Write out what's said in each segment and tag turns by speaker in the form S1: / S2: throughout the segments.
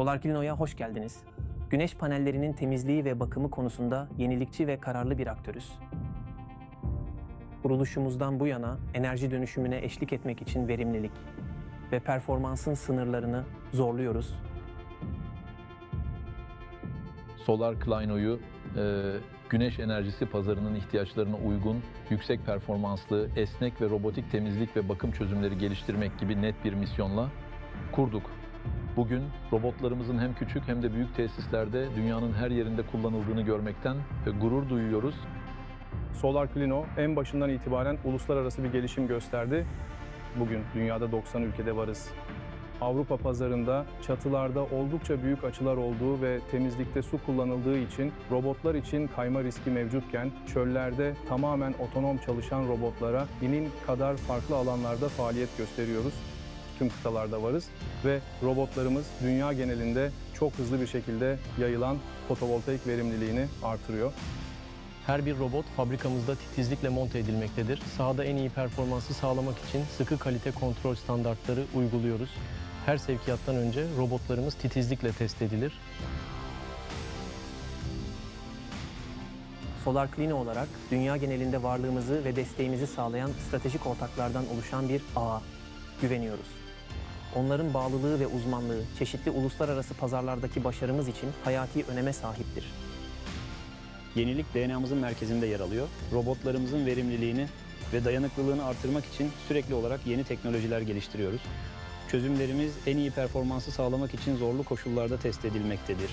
S1: Solarklino'ya hoş geldiniz. Güneş panellerinin temizliği ve bakımı konusunda yenilikçi ve kararlı bir aktörüz. Kuruluşumuzdan bu yana enerji dönüşümüne eşlik etmek için verimlilik ve performansın sınırlarını zorluyoruz.
S2: Solar Clino'yu e, güneş enerjisi pazarının ihtiyaçlarına uygun, yüksek performanslı, esnek ve robotik temizlik ve bakım çözümleri geliştirmek gibi net bir misyonla kurduk. Bugün robotlarımızın hem küçük hem de büyük tesislerde dünyanın her yerinde kullanıldığını görmekten gurur duyuyoruz.
S3: Solar Clino en başından itibaren uluslararası bir gelişim gösterdi. Bugün dünyada 90 ülkede varız. Avrupa pazarında çatılarda oldukça büyük açılar olduğu ve temizlikte su kullanıldığı için robotlar için kayma riski mevcutken çöllerde tamamen otonom çalışan robotlara inin kadar farklı alanlarda faaliyet gösteriyoruz. Tüm kıtalarda varız ve robotlarımız dünya genelinde çok hızlı bir şekilde yayılan fotovoltaik verimliliğini artırıyor.
S4: Her bir robot fabrikamızda titizlikle monte edilmektedir. Sahada en iyi performansı sağlamak için sıkı kalite kontrol standartları uyguluyoruz. Her sevkiyattan önce robotlarımız titizlikle test edilir.
S1: Solarklino olarak dünya genelinde varlığımızı ve desteğimizi sağlayan stratejik ortaklardan oluşan bir ağa güveniyoruz. Onların bağlılığı ve uzmanlığı çeşitli uluslararası pazarlardaki başarımız için hayati öneme sahiptir.
S5: Yenilik DNA'mızın merkezinde yer alıyor. Robotlarımızın verimliliğini ve dayanıklılığını artırmak için sürekli olarak yeni teknolojiler geliştiriyoruz. Çözümlerimiz en iyi performansı sağlamak için zorlu koşullarda test edilmektedir.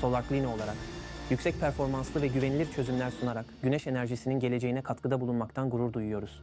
S1: Solarklino olarak yüksek performanslı ve güvenilir çözümler sunarak güneş enerjisinin geleceğine katkıda bulunmaktan gurur duyuyoruz.